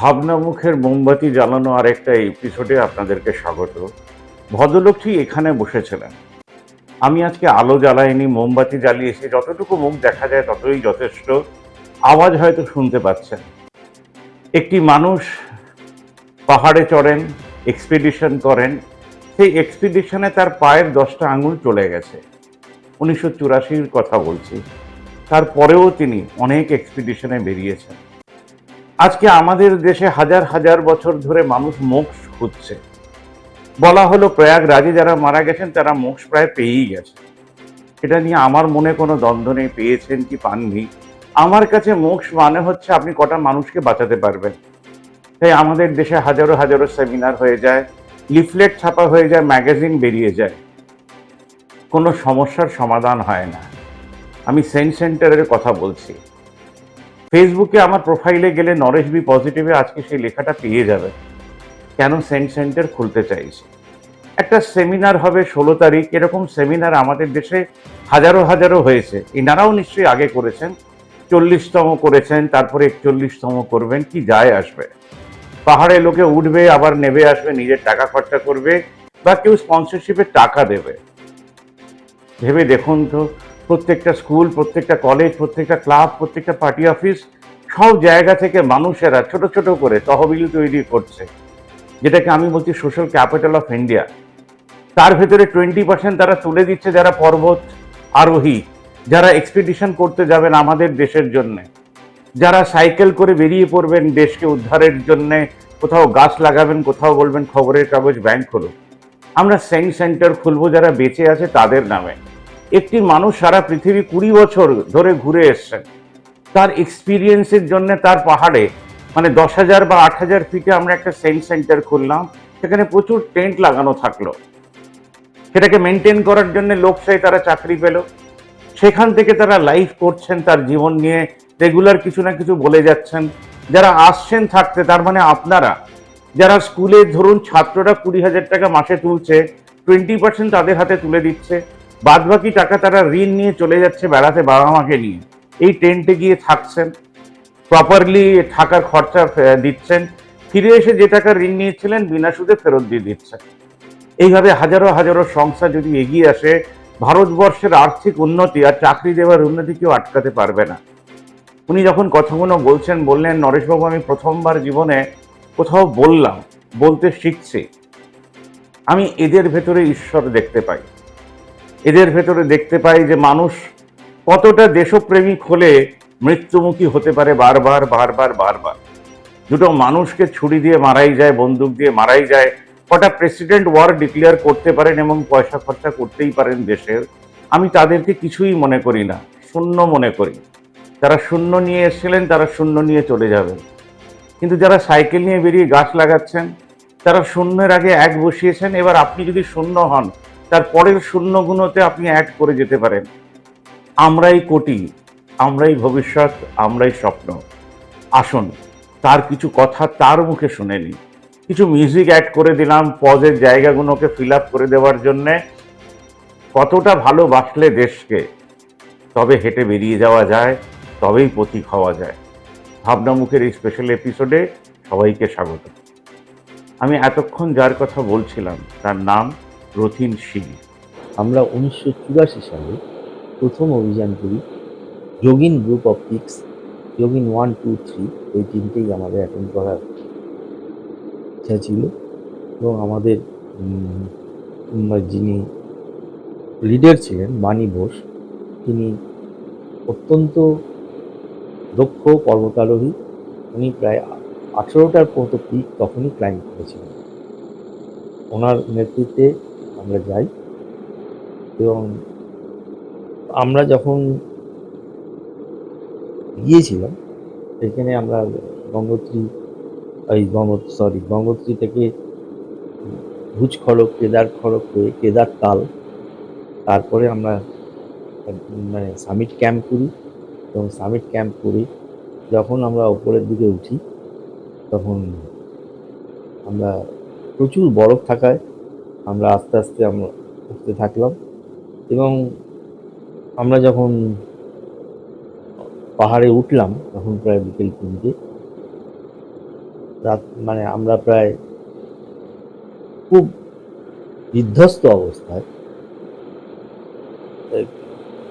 ভাবনামুখের মোমবাতি জ্বালানো আরেকটা এপিসোডে আপনাদেরকে স্বাগত। ভদ্রলোকটি এখানে বসেছিলেন। আমি আজকে আলো জ্বালাইনি, মোমবাতি জ্বালিয়েছি, যতটুকু মুখ দেখা যায় ততই যথেষ্ট। আওয়াজ হয়তো শুনতে পাচ্ছেন। একটি মানুষ পাহাড়ে চড়েন এক্সপিডিশন করেন। সেই এক্সপিডিশনে তার পায়ের দশটা আঙুল চলে গেছে। উনিশশো চুরাশির কথা বলছি। তারপরেও তিনি অনেক এক্সপিডিশনে বেরিয়েছেন। আজকে আমাদের দেশে হাজার হাজার বছর ধরে মানুষ মোক্ষ খুঁজছে বলা হলো প্রয়াগরাজে যারা মারা গেছেন, তারা মোক্ষ প্রায় পেয়েই গেছে। এটা নিয়ে আমার মনে কোনো দ্বন্দ্ব নেই, পেয়েছেন কি পাননি। আমার কাছে মোক্ষ মানে হচ্ছে আপনি কটা মানুষকে বাঁচাতে পারবেন। তাই আমাদের দেশে হাজারো হাজারো সেমিনার হয়ে যায়, লিফলেট ছাপা হয়ে যায়, ম্যাগাজিন বেরিয়ে যায়। কোনো সমস্যার সমাধান হয় না। আমি সেন্ট সেন্টারের কথা বলছি। ফেসবুকে আমার প্রোফাইলে গেলে নরেশ বি পজিটিভে আজকে সেই লেখাটা পেয়ে যাবে। কেন সেন্ট সেন্টার খুলতে চাইছে? একটা সেমিনার হবে ষোলো তারিখ, এরকম সেমিনার আমাদের দেশে হাজারো হাজারো হয়েছে। এনারাও নিশ্চয়ই আগে করেছেন, চল্লিশতম করেছেন, তারপরে একচল্লিশতম করবেন, কি যায় আসবে? পাহাড়ে লোকে উঠবে, আবার নেবে, আসবে, নিজের টাকা খরচা করবে, বা কেউ স্পন্সরশিপের টাকা দেবে। ভেবে দেখুন তো প্রত্যেকটা স্কুল, প্রত্যেকটা কলেজ, প্রত্যেকটা ক্লাব, প্রত্যেকটা পার্টি অফিস, সব জায়গা থেকে মানুষেরা ছোট ছোট করে তহবিল তৈরি করছে। যেটাকে আমি বলছি সোশ্যাল ক্যাপিটাল অফ ইন্ডিয়া। তার ভেতরে টোয়েন্টি পার্সেন্ট তারা তুলে দিচ্ছে যারা পর্বত আরোহী, যারা এক্সপিডিশন করতে যাবেন আমাদের দেশের জন্য। যারা সাইকেল করে বেরিয়ে পড়বেন দেশকে উদ্ধারের জন্য, কোথাও গাছ লাগাবেন, কোথাও বলবেন খবরের কাগজ ব্যাংক হলো আমরা সেন্ট সেন্টার খুলবো যারা বেঁচে আছে তাদের নামে। একটি মানুষ সারা পৃথিবী কুড়ি বছর ধরে ঘুরে এসছেন তার এক্সপিরিয়েন্সের জন্য তার পাহাড়ে মানে দশ হাজার বা আট হাজার ফিটে আমরা একটা সেন্ট সেন্টার খুললাম, সেখানে প্রচুর টেন্ট লাগানো থাকল। সেটাকে মেনটেন করার জন্য লোক চাই তারা চাকরি পেল। সেখান থেকে তারা লাইফ করছেন তার জীবন নিয়ে রেগুলার কিছু না কিছু বলে যাচ্ছেন। যারা আসছেন থাকতে, তার মানে আপনারা, যারা স্কুলে ধরুন ছাত্ররা কুড়ি হাজার টাকা মাসে তুলছে টোয়েন্টি পার্সেন্ট তাদের হাতে তুলে দিচ্ছে। বাদ বাকি টাকা তারা ঋণ নিয়ে চলে যাচ্ছে বেড়াতে বাবা মাকে নিয়ে। এই টেন্টে গিয়ে থাকছেন প্রপারলি থাকার খরচা দিচ্ছেন। ফিরে এসে যে টাকা ঋণ নিয়েছিলেন বিনা সুদে ফেরত দিয়ে দিচ্ছেন। এইভাবে হাজারো হাজারো সংস্থা যদি এগিয়ে আসে, ভারতবর্ষের আর্থিক উন্নতি আর চাকরি দেওয়ার উন্নতি কেউ আটকাতে পারবে না। উনি যখন কথাগুলো বলছেন, বললেন, নরেশবাবু, আমি প্রথমবার জীবনে কোথাও বললাম, বলতে শিখছি। আমি এদের ভেতরে ঈশ্বর দেখতে পাই। এদের ভেতরে দেখতে পাই যে মানুষ কতটা দেশপ্রেমিক হলে মৃত্যুমুখী হতে পারে বারবার বারবার বারবার। দুটো মানুষকে ছুরি দিয়ে মারাই যায়, বন্দুক দিয়ে মারাই যায়। কটা প্রেসিডেন্ট ওয়ার ডিক্লেয়ার করতে পারেন এবং পয়সা খরচা করতেই পারেন দেশের আমি তাদেরকে কিছুই মনে করি না, শূন্য মনে করি। তারা শূন্য নিয়ে এসেছিলেন, তারা শূন্য নিয়ে চলে যাবেন। কিন্তু যারা সাইকেল নিয়ে বেরিয়ে গাছ লাগাচ্ছেন, তারা শূন্যের আগে এক বসিয়েছেন, এবার আপনি যদি শূন্য হন তার পরের শূন্যগুলোতে আপনি অ্যাড করে যেতে পারেন। আমরাই কোটি, আমরাই ভবিষ্যৎ, আমরাই স্বপ্ন। আসুন, তার কিছু কথা তার মুখে শুনে নিই। কিছু মিউজিক অ্যাড করে দিলাম পজের জায়গাগুলোকে ফিল আপ করে দেওয়ার জন্যে। কতটা ভালোবাসলে দেশকে? তবে হেঁটে বেরিয়ে যাওয়া যায়, তবেই প্রতীক হওয়া যায়। ভাবনামুখের এই স্পেশাল এপিসোডে সবাইকে স্বাগত। আমি এতক্ষণ যার কথা বলছিলাম, তার নাম রথিন সিং আমরা উনিশশো চুরাশি সালে প্রথম অভিযান করি Jogin group of peaks Jogin one, two, three, এই তিনটেই আমাদের অ্যাটেন্ড করার ইচ্ছা ছিল এবং আমাদের যিনি লিডার ছিলেন, বাণী বোস, তিনি অত্যন্ত দক্ষ পর্বতারোহী। উনি প্রায় আঠেরোটার মতো পিক তখনই ক্লাইম্ব করেছিলেন। ওনার নেতৃত্বে আমরা যাই। এবং আমরা যখন গিয়েছিলাম সেখানে আমরা গঙ্গোত্রী, এই গঙ্গো সরি গঙ্গোত্রী থেকে ভুজ খড়ক কেদার খড়ক হয়ে কেদার তাল, তারপরে আমরা মানে সামিট ক্যাম্প করি। এবং সামিট ক্যাম্প করি যখন আমরা ওপরের দিকে উঠি, তখন আমরা প্রচুর বরফ থাকায় আমরা আস্তে আস্তে আমরা উঠতে থাকলাম। এবং আমরা যখন পাহাড়ে উঠলাম, তখন প্রায় বিকেল তিনটে। রাত মানে আমরা প্রায় খুব বিধ্বস্ত অবস্থায়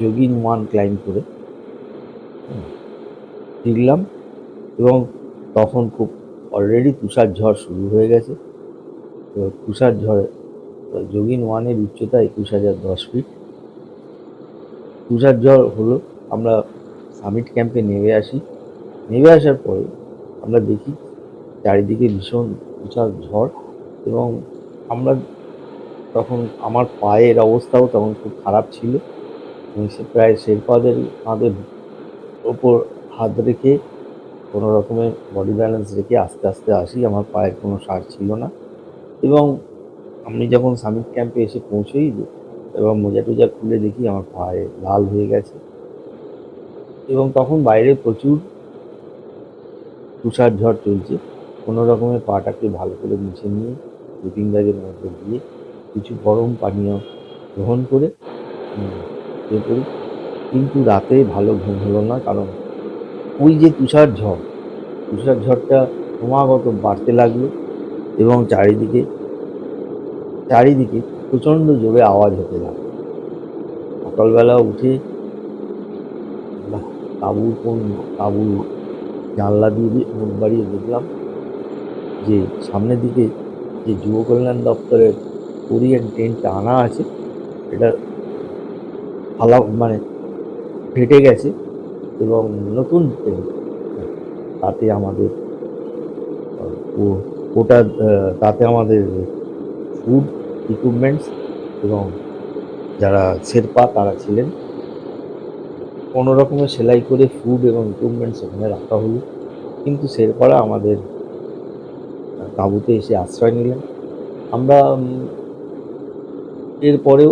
যোগিন ওয়ান ক্লাইম করে ফিরলাম এবং তখন খুব অলরেডি তুষার ঝড় শুরু হয়ে গেছে। তো তুষার ঝড়ে যোগিন ওয়ানের উচ্চতা একুশ হাজার দশ ফিট। তুষার ঝড় হলো, আমরা সামিট ক্যাম্পে নেমে আসি। নেমে আসার পরে আমরা দেখি চারিদিকে ভীষণ তুষার ঝড় এবং আমরা তখন আমার পায়ের অবস্থাও তখন খুব খারাপ ছিল এবং সে প্রায় শেরপাদের কাঁধের ওপর হাত রেখে কোনো রকমের বডি ব্যালেন্স রেখে আস্তে আস্তে আসি। আমার পায়ের কোনো সার ছিল না এবং আমি যখন সামিট ক্যাম্পে এসে পৌঁছই এবং মোজা টোজা খুলে দেখি আমার পায়ে লাল হয়ে গেছে। এবং তখন বাইরে প্রচুর তুষার ঝড় চলছে। কোনো রকমের পাটাকে ভালো করে মুছে নিয়ে স্লিপিং ব্যাগের মধ্যে দিয়ে কিছু গরম পানীয় গ্রহণ করে পড়ি কিন্তু রাতে ভালো ঘুম হলো না, কারণ ওই যে তুষার ঝড়, তুষার ঝড়টা ক্রমাগত বাড়তে লাগল এবং চারিদিকে চারিদিকে প্রচণ্ড জোরে আওয়াজ হতে লাগল সকালবেলা উঠে তাঁবুর কোন তাঁবুর জানলা দিয়ে মুখ বাড়িয়ে দেখলাম যে সামনের দিকে যে যুব কল্যাণ দপ্তরের কোরিয়ান ট্রেনটা আনা আছে, এটা ফালা মানে ফেটে গেছে এবং নতুন ট্রেন। তাতে আমাদের ওটা তাতে আমাদের ফুড ইকুইপমেন্টস এবং যারা শেরপা তারা ছিলেন। কোনো রকমের সেলাই করে ফুড এবং ইকুইপমেন্টস ওখানে রাখা হলো। কিন্তু শেরপারা আমাদের তাঁবুতে এসে আশ্রয় নিলেন। আমরা এরপরেও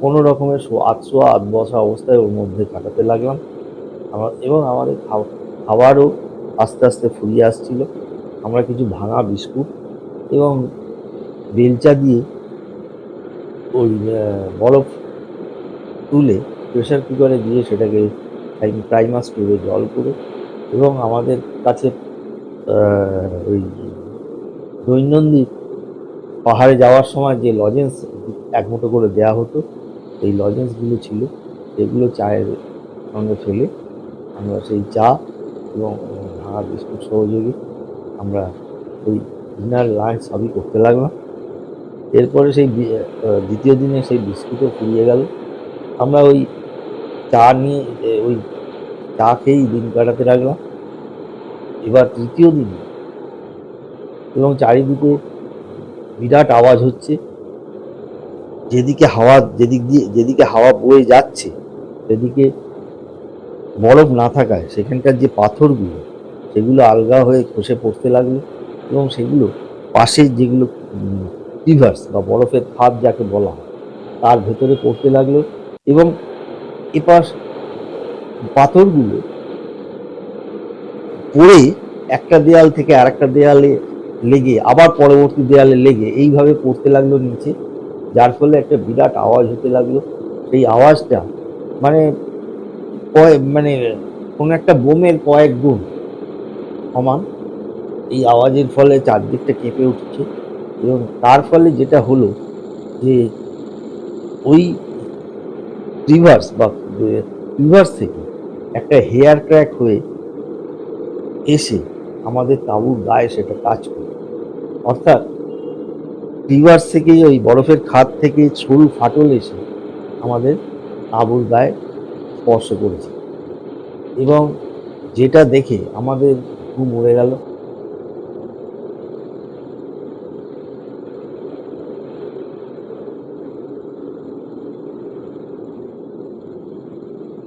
কোনো রকমের শো আটশো আট বসা অবস্থায় ওর মধ্যে কাটাতে লাগলাম। আমার, এবং আমাদের খাবারও আস্তে আস্তে ফুরিয়ে আসছিল। আমরা কিছু ভাঙা বিস্কুট এবং বেলচা দিয়ে ওই বরফ তুলে প্রেশার কুকারে দিয়ে সেটাকে প্রাইমাস টুবে জল করে এবং আমাদের কাছে ওই দৈনন্দিন পাহাড়ে যাওয়ার সময় যে লজেন্স এক মুঠো করে দেওয়া হতো, এই লজেন্সগুলো ছিল এগুলো চায়ের সঙ্গে ফেলে আমরা সেই চা এবং ভাঙা বিস্কুট সহযোগে আমরা ওই ডিনার লাঞ্চ সবই করতে লাগলাম। এরপরে সেই দ্বিতীয় দিনে সেই বিস্কুটও ফুরিয়ে গেল। আমরা ওই চা নিয়ে ওই চা খেয়েই দিন কাটাতে লাগলাম। এবার তৃতীয় দিন এবং চারিদিকে বিরাট আওয়াজ হচ্ছে। যেদিকে হাওয়া, যেদিক দিয়ে, যেদিকে হাওয়া বয়ে যাচ্ছে, সেদিকে বরফ না থাকায় সেখানকার যে পাথরগুলো, সেগুলো আলগা হয়ে খসে পড়তে লাগল এবং সেগুলো পাশে যেগুলো রিভার্স বা বরফের খাদ যাকে বলা হয়, তার ভেতরে পড়তে লাগল এবং এপাশ পাথরগুলো পড়ে একটা দেয়াল থেকে আরেকটা দেয়ালে লেগে, আবার পরবর্তী দেয়ালে লেগে এইভাবে পড়তে লাগল নিচে, যার ফলে একটা বিরাট আওয়াজ হতে লাগল। সেই আওয়াজটা মানে কয়েক মানে কোনো একটা বোমের কয়েক গুণ সমান। এই আওয়াজের ফলে চারদিকটা কেঁপে উঠছে। এবং তার ফলে যেটা হলো যে ওই রিভার্স বা রিভার্স থেকে একটা হেয়ার ক্র্যাক হয়ে এসে আমাদের তাঁবুর গায়ে সেটা কাজ করে। অর্থাৎ রিভার্স থেকে ওই বরফের খাত থেকে সরু ফাটল এসে আমাদের তাঁবুর গায়ে স্পর্শ করেছে। এবং যেটা দেখে আমাদের ঘুম উড়ে গেল।